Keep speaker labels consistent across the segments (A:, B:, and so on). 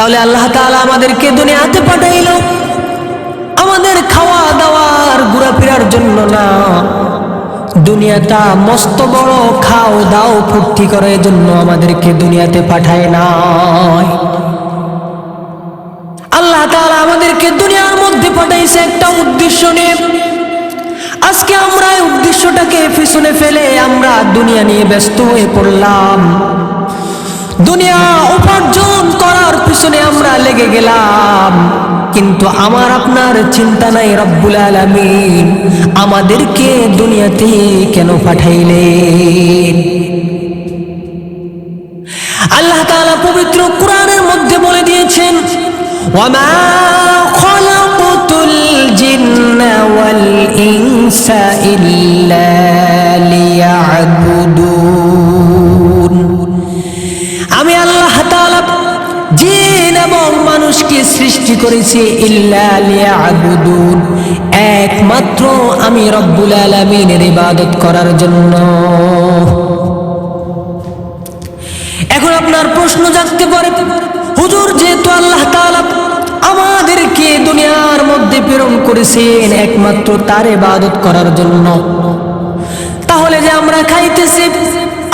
A: তাহলে আল্লাহ তাআলা আমাদেরকে দুনিয়াতে পাঠাইল। আমাদের খাওয়া দাওয়ার ঘোরাফেরার জন্য না। দুনিয়াটা মস্ত বড় খাও দাও ফুর্তি করার জন্য আমাদেরকে দুনিয়াতে পাঠায় নাই। আল্লাহ তাআলা আমাদেরকে দুনিয়ার মধ্যে পাঠাইছে একটা উদ্দেশ্য নিয়ে। আজকে আমরা এই উদ্দেশ্যটাকে পিছনে ফেলে আমরা দুনিয়া নিয়ে ব্যস্ত হয়ে পড়লাম। দুনিয়া উপার্জন করার পিছনে আমরা লেগে গেলাম। কিন্তু আমার আপনার চিন্তা নাই রব্বুল আলামিন। আমাদেরকে দুনিয়াতে কেন পাঠাইলেন? আল্লাহ তাআলা পবিত্র কোরআনের মধ্যে বলে দিয়েছেন, ওয়ামা ইনসা ইল্লা মানুষকে সৃষ্টি করেছি একমাত্র আমি রব্বুল আলামিনের ইবাদত করার জন্য। এখন আপনার প্রশ্ন জাগতে পারে, হুজুর, যেহেতু আল্লাহ আমাদেরকে দুনিয়ার মধ্যে প্রেরণ করেছেন একমাত্র তার ইবাদত করার জন্য। তাহলে যে আমরা খাইতেছি,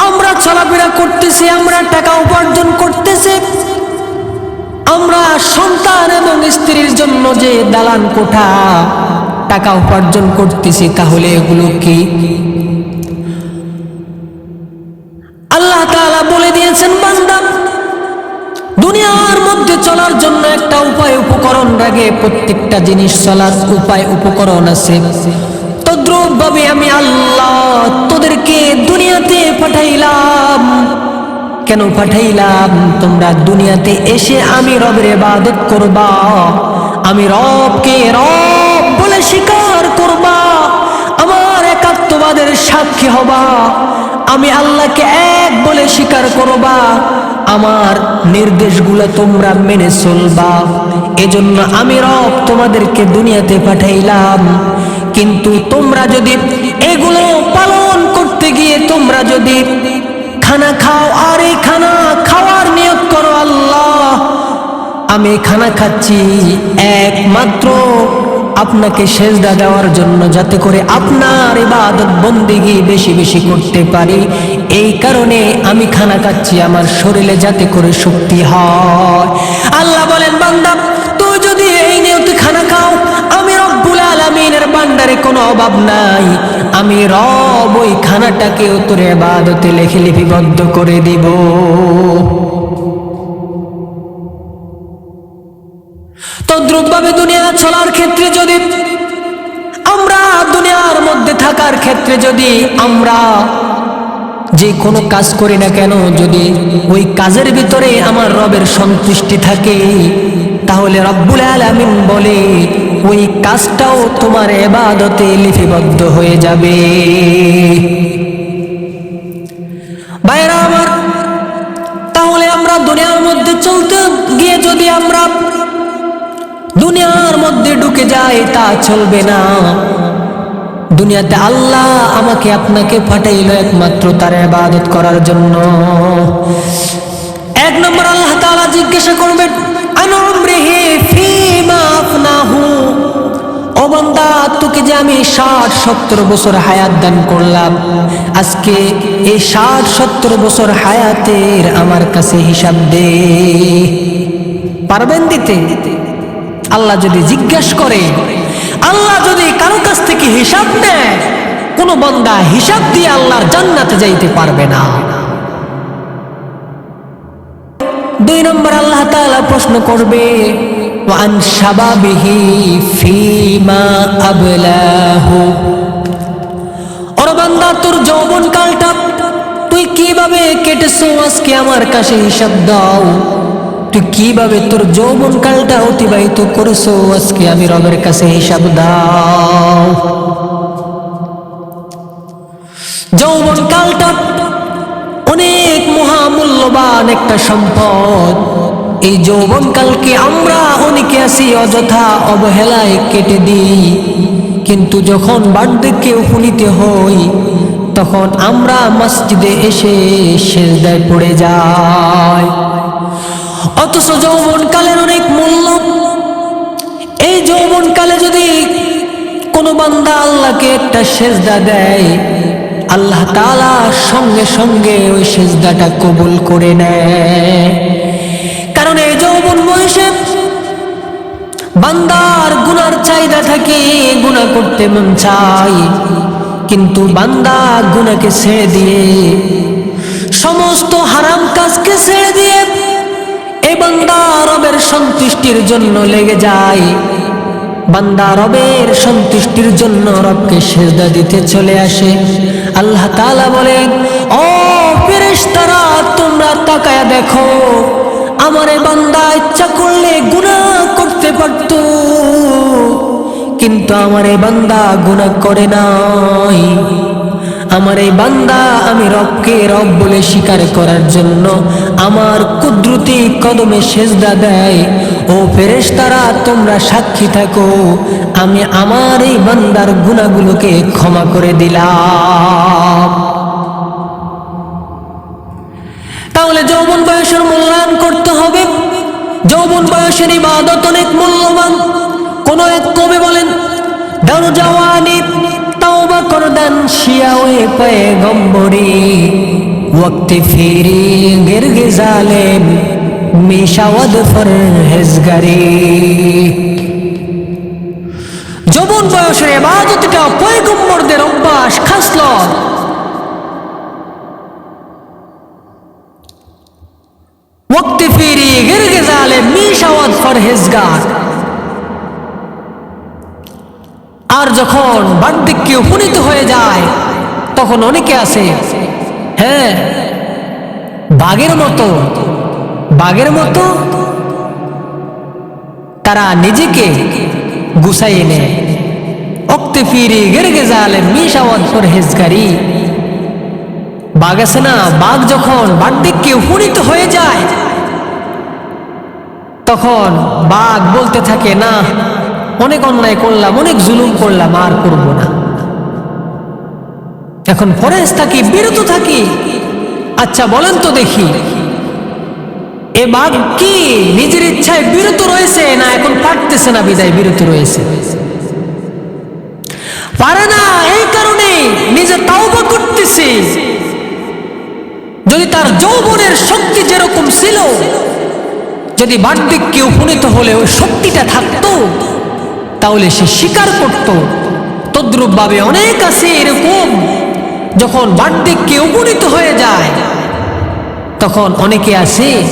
A: আমরা চলাফেরা করতেছি, আমরা টাকা উপার্জন করতেছি আমরা সন্তান এবং স্ত্রীর জন্য যে দালান কোঠা, টাকা উপার্জন করতেছি, তাহলে এগুলো কি? আল্লাহ তাআলা বলে দিয়েছেন, বান্দা, দুনিয়ার মধ্যে চলার জন্য একটা উপায় উপকরণ রাগে প্রত্যেকটা জিনিস চলার উপায় উপকরণ আছে। তদ্রুপ ভাবে আমি আল্লাহ তোদেরকে দুনিয়াতে পাঠাইলাম। কেন পাঠাইলাম? তোমরা দুনিয়াতে এসে আমি রবের ইবাদত করবা। আমি রবকে রব বলে স্বীকার করবা। আমার একাত্মবাদের সাক্ষী হবা। আমি আল্লাহকে এক বলে স্বীকার করবা। আমার নির্দেশগুলো তোমরা মেনে চলবা। এজন্য আমি রব তোমাদেরকে দুনিয়াতে পাঠাইলাম। কিন্তু তোমরা যদি এগুলো পালন করতে গিয়ে তোমরা যদি খানা খাও আর এই খানা খাওয়ার নিয়ত করো আল্লাহ। আমি খানা খাচ্ছি একমাত্র আপনাকে সেজদা দেওয়ার জন্য যাতে করে আপনার ইবাদত বন্দিগি বেশি বেশি করতে পারি। এই কারণে আমি খানা খাচ্ছি, আমার শরীরে যাতে করে শক্তি হয়। আল্লাহ বলেন, বান্দা, তুই যদি এই নিয়তে খানা খাও, আমি রব্বুল আলামিনের বান্দারে কোনো অভাব নাই। আমি রব ওই খানাটাকেও তোর ইবাদতে লেখে লিপিবদ্ধ করে দিব। তদ্রুপভাবে দুনিয়া চলার ক্ষেত্রে যদি, আমরা দুনিয়ার মধ্যে থাকার ক্ষেত্রে যদি আমরা যে কোনো কাজ করি না কেন, যদি ওই কাজের ভিতরে আমার রবের সন্তুষ্টি থাকে তাহলে রব্বুল আলামিন বলে, ওই কাজটাও তোমার এবাদতে লিপিবদ্ধ হয়ে যাবে। বাইরা আমার, তাহলে আমরা দুনিয়ার মধ্যে চলতে গিয়ে যদি আমরা দুনিয়ার মধ্যে ঢুকে যায় তা চলবে না। দুনিয়াতে আল্লাহ আমাকে আপনাকে পাঠাইল একমাত্র তার ইবাদত করার জন্য। এক নম্বর আল্লাহ তাআলা জিজ্ঞাসা করবেন আনউমরিহি ফীমা আফনাহু ও বান্দা, তোকে যে আমি ষাট সত্তর বছর হায়াত দান করলাম, আজকে এই ষাট সত্তর বছর হায়াতের আমার কাছে হিসাব দে। পারবেন দিতে? আল্লাহ যদি জিজ্ঞাসা করে, আল্লাহ যদি কারও কাছ থেকে হিসাব নেয়, কোন বন্দা হিসাব দিয়ে আল্লাহর জান্নাতে যাইতে পারবে না। দুই নম্বর আল্লাহ তাআলা প্রশ্ন করবে, ওয়ান শাবাবিহি ফিমা আবলাহু? ওর বান্দা, তোর যৌবন কালটা তুই কীভাবে কেটেছো? আজকে আমার কাছে হিসাব দাও। তুই কীভাবে তোর যৌবন কালটা অতিবাহিত করেছ? আজকে আমি রবের কাছে হিসাব দাও। যৌবন কালটা অনেক মহামূল্যবান একটা সম্পদ। এই যৌবনকালকে আমরা অনেকে আছি অযথা অবহেলায় কেটে দিই। কিন্তু যখন বার্ধক্যে উপনীত হই, তখন আমরা মসজিদে এসে সেজদায় পড়ে যাই। অথচ অথচ যৌবন কালের অনেক মূল্য। এই যৌবন কালে যদি কোনো বান্দা আল্লাহকে একটা সেজদা দেয় আল্লাহ তাআলা সঙ্গে সঙ্গে ওই সেজদাটা কবুল করে নেয়। কারণ এই যৌবন বয়সে বান্দার গুনার চাহিদা থাকে, গুনাহ করতে মন চাই কিন্তু বান্দা গুনাকে ছেড়ে দিয়ে, সমস্ত হারাম কাজকে ছেড়ে দিয়ে এ বান্দা রবের সন্তুষ্টির জন্য লেগে যায়। বান্দা রবের সন্তুষ্টির জন্য রবকে সেজদা দিতে চলে আসে। আল্লাহ তালা বলেন, ও ফেরেশতারা, তোমরা তাকায়া দেখো, আমার বান্দা ইচ্ছা করলে গুণা করতে পারত, কিন্তু আমার বান্দা গুণা করে নাই। আমার এই বান্দা আমি রবকে রব বলে স্বীকার করার জন্য আমার কুদরতি কদমে সেজদা দেয়। ও ফেরেশতারা, তোমরা সাক্ষী থাকো, আমি আমার এই বান্দার গুণাগুলোকে ক্ষমা করে দিলাম। তাহলে যৌবন বয়সের মূল্যায়ন করতে হবে। যৌবন বয়সের ইবাদত অনেক মূল্যবান। কোন এক কবি বলেন দারু জওয়ানি তওবা কর দেন শিয়া ওয়ে পয়গম্বরি। ওয়াক্তে ফিরি গিরগে জালেম, মিশাওয়াদ ফরহেজগারি। যৌবন বয়সের ইবাদতটা পয়গম্বরদের অভ্যাস খাসলত। ওয়াক্তে ফিরি গিরগে জালেম, মিশাওয়াদ ফরহেজগার। আর যখন বার্ধক্যে উপনীত হয়ে যায়, তখন অনেকে আছে হ্যাঁ বাঘের মতো বাঘের মতো তারা নিজেকে গুছাইয়ে নেয়। অক্তে ফিরি গেরগে জালে মিশাওয়াত পরহেজগারি বাঘ আছে না? বাঘ যখন বার্ধক্যে উপনীত হয়ে যায়, তখন বাঘ বলতে থাকে, না অনেক অন্যায় করলাম, অনেক জুলুম করলাম, আর করব না। এখন ফরেজ থাকি, বিরত থাকি। আচ্ছা বলেন তো দেখি। এ বাঘ কি, নিজের ইচ্ছায় বিরত রয়েছে না এখন পারতেছে না বিদায়, বিরত রয়েছে? পারে না, এই কারণে নিজে তাওবা করতেছে। যদি তার যৌবনের শক্তি যেরকম ছিল, যদি বার্ধক্যে উপনীত হলে ওই শক্তিটা থাকতো তাহলে সে স্বীকার করত। তদ্রুপ ভাবে অনেক আছে এরকম। যখন বার্ধক্যে উপনীত হয়ে যায়, তখন অনেকে আছে,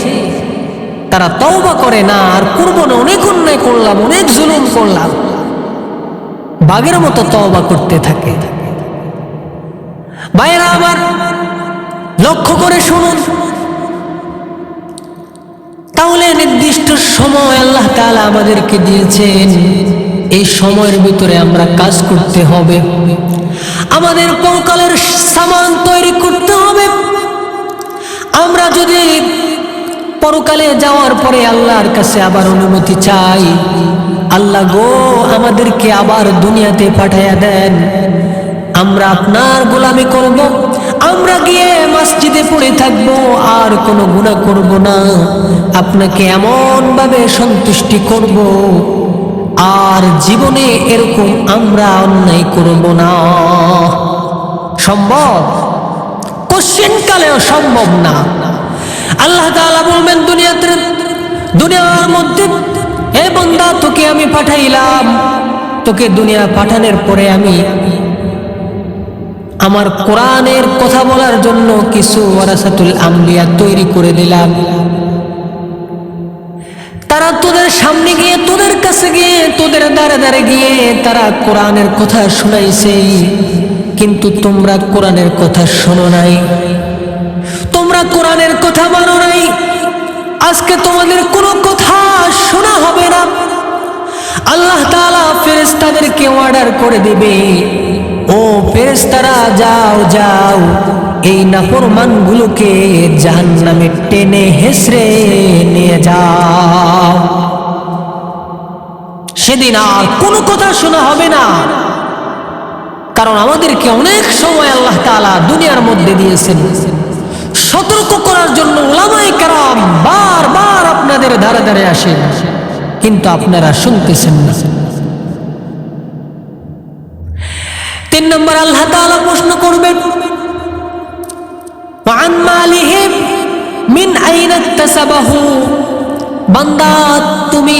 A: তারা তওবা করে না, আর করব না, অনেক অন্যায় করলাম, অনেক জুলুম করলাম। বাঘের মতো তওবা করতে থাকে। ভাইয়েরা আবার লক্ষ্য করে শুনুন। তাহলে নির্দিষ্ট সময় আল্লাহ তাআলা আমাদেরকে দিয়েছেন। এই সময়ের ভিতরে আমরা কাজ করতে হবে। আমাদের পরকালের সামান তৈরি করতে হবে। আমরা যদি পরকালে যাওয়ার পরে আল্লাহর কাছে আবার অনুমতি চাই, আল্লাহ গো আমাদেরকে আবার দুনিয়াতে পাঠাইয়া দেন। আমরা আপনার গোলামি করব, আমরা গিয়ে মসজিদে পড়ে থাকব, আর কোনো গুণা করব না। আপনাকে এমন ভাবে সন্তুষ্টি করব। আর জীবনে এরকম আমরা অন্যায় করব না। সম্ভব? কোশ্চেন কালেও সম্ভব না। আল্লাহ তাআলা বলবেন দুনিয়াতে দুনিয়ার মধ্যে এ বন্দা, তোকে আমি পাঠাইলাম। তোকে দুনিয়া পাঠানোর পরে আমি আমার কোরআনের কথা বলার জন্য কিছু ওয়ারাসাতুল আম্বিয়া তৈরি করে দিলাম। তারা তোদের সামনে গিয়ে, তোদের কাছে গিয়ে, তোদের দ্বারে দ্বারে গিয়ে তারা কোরআনের কথা শুনাইছে। কিন্তু তোমরা কোরআনের কথা শোনো নাই। তোমরা কোরআনের কথা মানো নাই। আজকে তোমাদের কোনো কথা শোনা হবে না। আল্লাহ তাআলা ফেরেশতাদেরকে অর্ডার করে দেবে। ও ফেরেশতারা, যাও যাও। এই নাফরমানগুলোকে জাহান্নামে টেনে হেসড়ে নিয়ে যাও। সেদিন আর কোনো কথা শোনা হবে না। কারণ আমাদেরকে অনেক সময় আল্লাহ তাআলা দুনিয়ার মধ্যে দিয়েছেন। সতর্ক করার জন্য ওলামাই কারাম বারবার আপনাদের ধারে ধারে আসেন। কিন্তু আপনারা শুনতেছেন না। তিন নম্বর, আল্লাহ তাআলা প্রশ্ন করবেন وعن ماله من أين اكتسبه বান্দা তুমি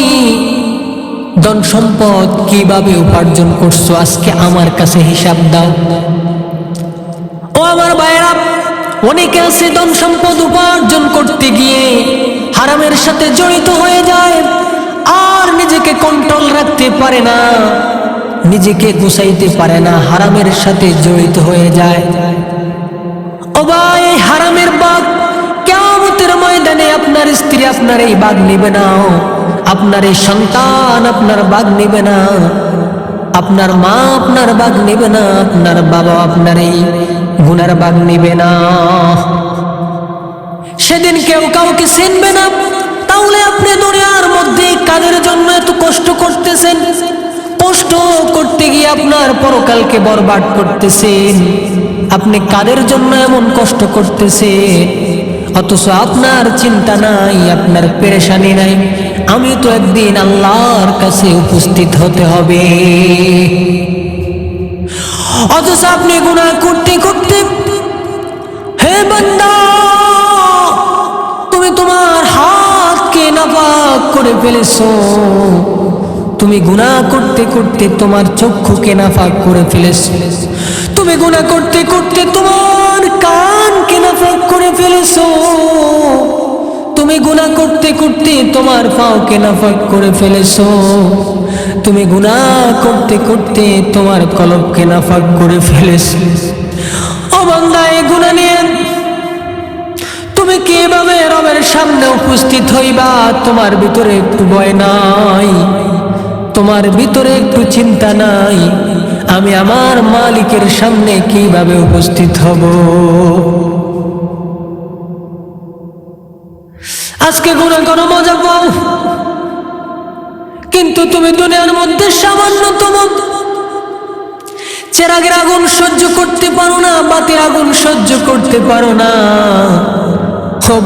A: ধন সম্পদ কিভাবে উপার্জন করছো আজকে আমার কাছে হিসাব দাও ও আমার ভাইরা অনেকে আছে ধন সম্পদ উপার্জন করতে গিয়ে হারামের সাথে জড়িত হয়ে যায় আর নিজেকে কন্ট্রোল রাখতে পারে না নিজেকে গুছাইতে পারে না হারামের সাথে জড়িত হয়ে যায় ও ভাই এই হারামের বাঘ কেমতের ময়দানে আপনার স্ত্রী আপনার এই বাঘ নিবে না। আপনার এই সন্তান আপনার বাঘ নিবে না। আপনার মা আপনার বাঘ নিবে না। আপনার বাবা আপনার এই গুনার বাঘ নিবে না। সেদিন কেউ কাউকে চিনবে না। তাহলে আপনি দুনিয়ার মধ্যে কাদের জন্য এত কষ্ট করতেছেন? কষ্ট করতে গিয়ে আপনার পরকালকে বরবাদ করতেছেন। আপনি কাদের জন্য এমন কষ্ট করতেছে? অথচ আপনার চিন্তা নাই, আপনার পেরেশানি নাই। আমি তো একদিন আল্লাহর কাছে উপস্থিত হতে হবে। অথচ আপনি গুনাহ করতে করতে, হে বান্দা, তুমি তোমার হাতকে নাপাক করে ফেলেছো। তুমি গুনাহ করতে করতে তোমার চক্ষুকে নাফাক করে ফেলেছো। তুমি গুনাহ করতে করতে তোমার কানকে নাফাক করে ফেলেছো। তুমি গুনাহ করতে করতে তোমার পাওকে নাফাক করে ফেলেছো। তুমি গুনাহ করতে করতে তোমার কলবকে নাফাক করে ফেলেছো। এই গুনাহ নিয়ে তুমি কীভাবে রবের সামনে উপস্থিত হইবা? তোমার ভিতরে একটু ভয় নাই। তোমার ভিতরে একটু চিন্তা নাই। আমি আমার মালিকের সামনে কীভাবে উপস্থিত হব? আজকে গুণা কোনো মজা পাও? কিন্তু তুমি দুনিয়ার মধ্যে সামান্যতম। চেরাগের আগুন সহ্য করতে পারো না, বাতির আগুন সহ্য করতে পারো না।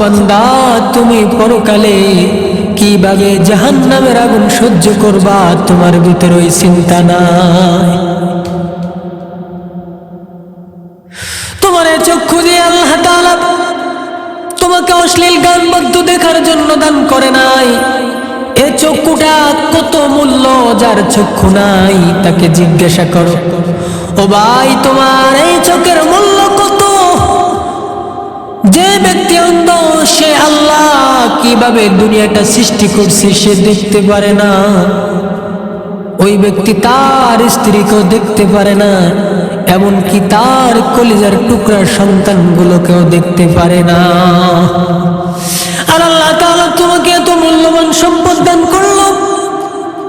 A: বান্দা, তুমি পরকালে কীভাবে জাহান্নামের আগুন সহ্য করবা, তোমার ভিতরে ওই চিন্তা নাই। তোমার চক্ষু দিয়ে আল্লাহ তোমাকে অশ্লীল গান বাদ্য দেখার জন্য দান করে নাই। এ চক্ষুটা কত মূল্য যার চক্ষু নাই, তাকে জিজ্ঞাসা করো, ও ভাই, তোমার এই চোখের মূল্য কত? যে ব্যক্তি অন্ধ, সে আল্লাহ কীভাবে দুনিয়াটা সৃষ্টি করছে সে দেখতে পারে না। ওই ব্যক্তি তার স্ত্রীকেও দেখতে পারে না, এমনকি তার কলিজার টুকরার সন্তানগুলোকেও দেখতে পারে না। আর আল্লাহ তাআলা তোমাকে এত মূল্যবান সম্পদ দান করল।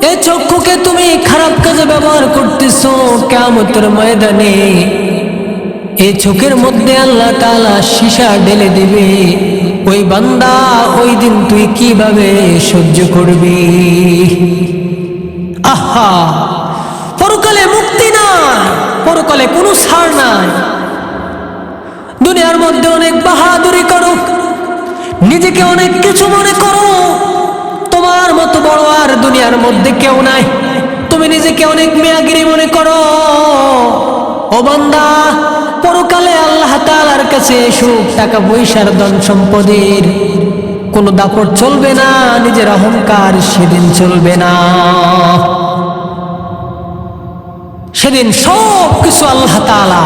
A: এই চক্ষুকে তুমি খারাপ কাজে ব্যবহার করতেছো কেমতের ময়দানে এই চোখের মধ্যে আল্লাহ তাআলা সীসা ঢেলে দিবে। ওই বান্দা ওই দিন তুই কীভাবে সহ্য করবি? আহা! পরকালে মুক্তি নাই, পরকালে কোনো ছাড় নাই। দুনিয়ার মধ্যে অনেক বাহাদুরি করো, নিজেকে অনেক কিছু মনে করো। তোমার মতো বড় আর দুনিয়ার মধ্যে কেউ নাই। তুমি নিজেকে অনেক মেয়াগিরি মনে করো। ও বান্দা পরকালে আল্লাহ তাআলার কাছে সুখ টাকা পয়সার ধন সম্পদের কোনো দাপট চলবে না, নিজের অহংকার সেদিন চলবে না। সেদিন সব কিছু আল্লাহ তাআলা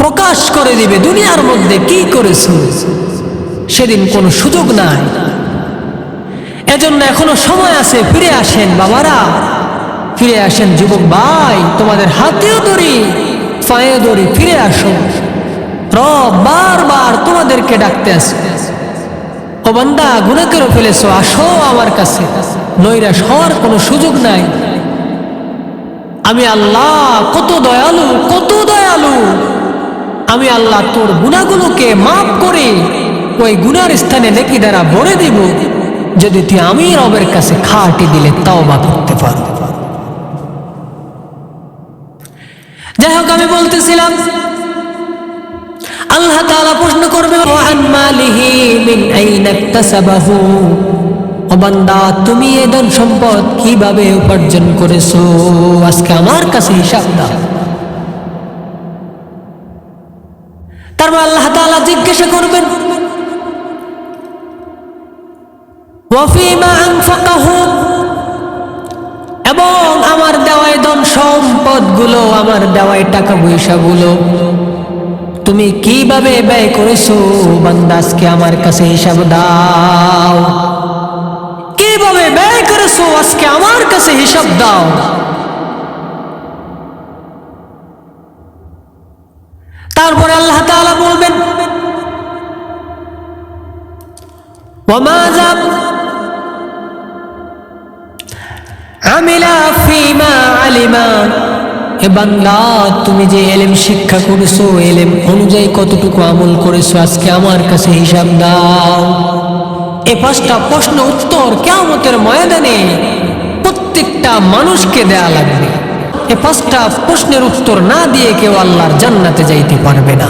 A: প্রকাশ করে দিবে, দুনিয়ার মধ্যে কি করেছ? সেদিন কোনো সুযোগ নাই। এজন্য এখনও সময় আছে, ফিরে আসেন বাবারা, ফিরে আসেন যুবক ভাই, তোমাদের হাতেও ধরি পায়ে ধরি ফিরে আসো। রব বারবার তোমাদেরকে ডাকতে আসে ও বান্দা গুণা করে ফেলেছো, আসো আমার কাছে। নৈরাশ হওয়ার কোনো সুযোগ নাই। আমি আল্লাহ, কত দয়ালু কত দয়ালু। আমি আল্লাহ তোর গুণাগুলোকে মাফ করে ওই গুনার স্থানে নেকি দ্বারা ভরে দিব। যদি তুই আমি রবের কাছে খাটি দিলে তাও বা করতে পারো। যাই হোক, আমি বলতেছিলাম, আল্লাহ তাআলা প্রশ্ন করবে তুমি ধন সম্পদ কীভাবে উপার্জন করেছ? আজকে আমার কাছে হিসাব দাও। তারপর আল্লাহ জিজ্ঞাসা করবেন ওয়াফিমা আনফাকাহু? সম্পদগুলো আমার দেওয়ায় টাকা পয়সাগুলো তুমি কীভাবে ব্যয় করেছ? বান্দাসকে আমার কাছে হিসাব দাও। কীভাবে ব্যয় করেছ? আজকে আমার কাছে হিসাব দাও। তারপরে আল্লাহ তাআলা বলবেন ওমাজা আমিলা ফিমা আলিমা এ বান্দা, তুমি যে এলেম শিক্ষা করেছ, এলেম অনুযায়ী কতটুকু আমল করেছ, আজকে আমার কাছে হিসাব দাও। এ পাঁচটা প্রশ্ন উত্তর কেমতের ময়দানে প্রত্যেকটা মানুষকে দেয়া লাগবে। এ পাঁচটা প্রশ্নের উত্তর না দিয়ে কেউ আল্লাহর জান্নাতে যাইতে পারবে না।